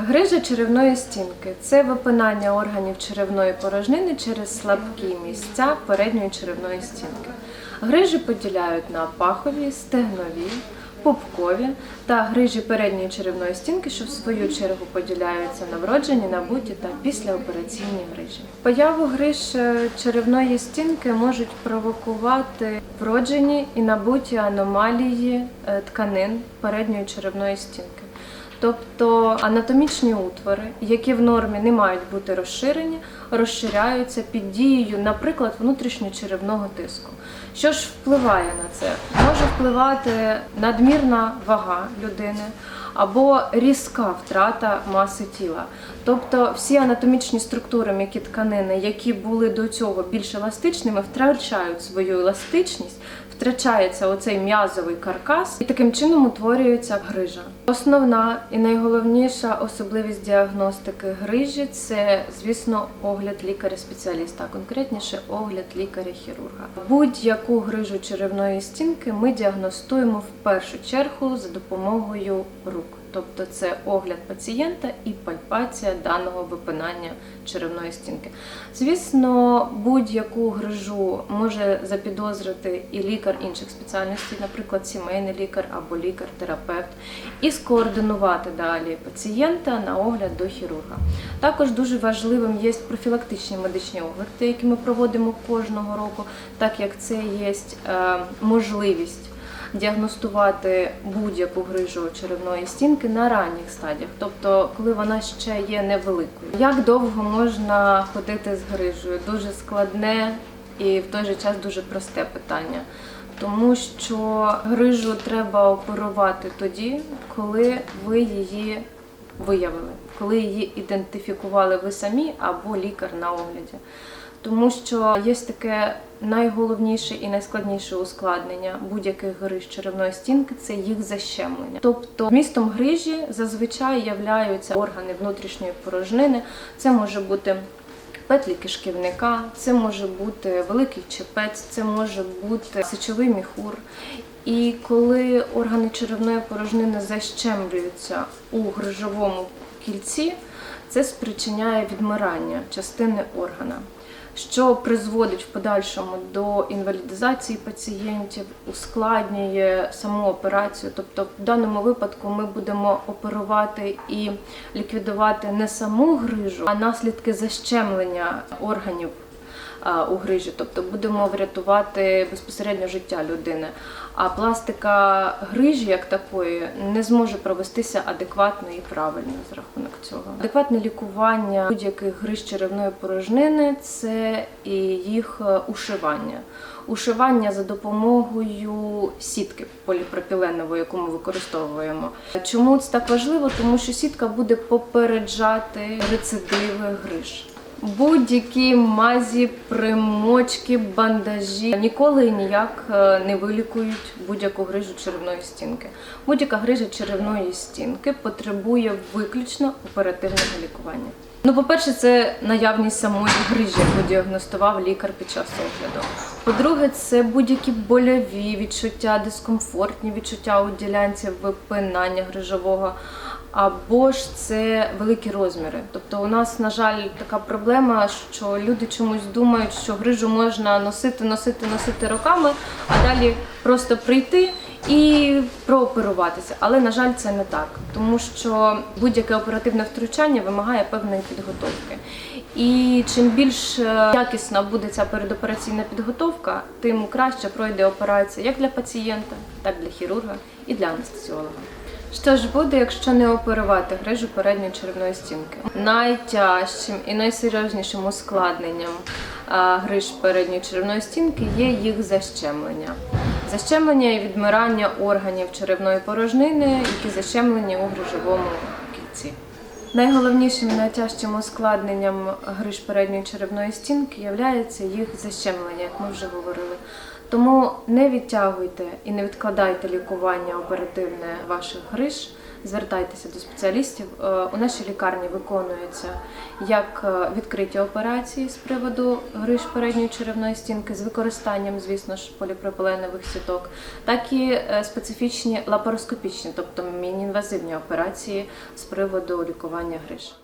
Грижа черевної стінки це випинання органів черевної порожнини через слабкі місця передньої черевної стінки. Грижі поділяють на пахові, стегнові, пупкові та грижі передньої черевної стінки, що в свою чергу поділяються на вроджені, набуті та післяопераційні грижі. Появу гриж е, черевної стінки можуть провокувати вроджені і набуті аномалії е, тканин передньої черевної стінки. Тобто анатомічні утвори, які в нормі не мають бути розширені, розширяються під дією, наприклад, внутрішньочеревного тиску. Що ж впливає на це? Може впливати надмірна вага людини або різка втрата маси тіла. Тобто всі анатомічні структури, м'які тканини, які були до цього більш еластичними, втрачають свою еластичність, втрачається оцей м'язовий каркас, і таким чином утворюється грижа. Основна і найголовніша особливість діагностики грижі це, звісно, огляд лікаря-спеціаліста, а конкретніше огляд лікаря-хірурга. Будь-яку грижу черевної стінки ми діагностуємо в першу чергу за допомогою рук. Тобто це огляд пацієнта і пальпація даного випинання черевної стінки. Звісно, будь-яку грижу може запідозрити і лікар інших спеціальностей, наприклад, сімейний лікар або лікар-терапевт, і скоординувати далі пацієнта на огляд до хірурга. Також дуже важливим є профілактичні медичні огляди, які ми проводимо кожного року, так як це є е, можливість діагностувати будь-яку грижу черевної стінки на ранніх стадіях, тобто коли вона ще є невеликою. Як довго можна ходити з грижею? Дуже складне і в той же час дуже просте питання. Тому що грижу треба оперувати тоді, коли ви її виявили, коли її ідентифікували ви самі або лікар на огляді. Тому що є таке найголовніше і найскладніше ускладнення будь-яких гриж черевної стінки це їх защемлення. Тобто містом грижі зазвичай являються органи внутрішньої порожнини. Це може бути петлі кишківника, це може бути великий чепець, це може бути сечовий міхур. І коли органи черевної порожнини защемлюються у грижовому кільці, це спричиняє відмирання частини органа що призводить в подальшому до інвалідизації пацієнтів, ускладнює саму операцію. Тобто, в даному випадку ми будемо оперувати і ліквідувати не саму грижу, а наслідки защемлення органів у грижі, тобто будемо врятувати безпосередньо життя людини. А пластика грижі як такої не зможе провестися адекватно і правильно з рахунок цього. Адекватне лікування будь-яких гриж черевної порожнини це і їх е, ушивання. Ушивання за допомогою сітки поліпропіленової, яку ми використовуємо. Чому це так важливо? Тому що сітка буде попереджати рецидиви гриж. Будь-які мазі, примочки, бандажі ніколи ніяк е, не вилікують будь-яку грижу черевної стінки. Будь-яка грижа черевної стінки потребує виключно оперативного лікування. Ну, по-перше, це наявність самої грижі, яку діагностував лікар під час огляду. По-друге, це будь-які больові відчуття, дискомфортні відчуття у ділянці випинання грижового. Або ж це великі розміри. Тобто у нас, на жаль, така проблема, що люди чомусь думають, що грижу можна носити, носити, носити роками, а далі просто прийти і прооперуватися. Але, на жаль, це не так, тому що будь-яке оперативне втручання вимагає певної підготовки. І чим більш е, якісна буде ця передопераційна підготовка, тим краще пройде операція як для пацієнта, так і для хірурга і для анестезіолога. Що ж буде, якщо не оперувати грижу передньої черевної стінки? Найтяжчим і найсерйознішим ускладненням гриж передньої черевної стінки є їх защемлення. Защемлення і відмирання органів черевної порожнини, які защемлені у грижовому кільці. Найголовнішим і найтяжчим ускладненням гриж передньої черевної стінки є їх защемлення, як ми вже говорили. Тому не відтягуйте і не відкладайте лікування оперативне ваших гриж звертайтеся до спеціалістів. Е, У нашій лікарні виконуються як е, відкриті операції з приводу гриж передньої черевної стінки з використанням, звісно ж, поліпропиленових сіток, так і е, специфічні лапароскопічні, тобто міні-інвазивні операції з приводу лікування гриж.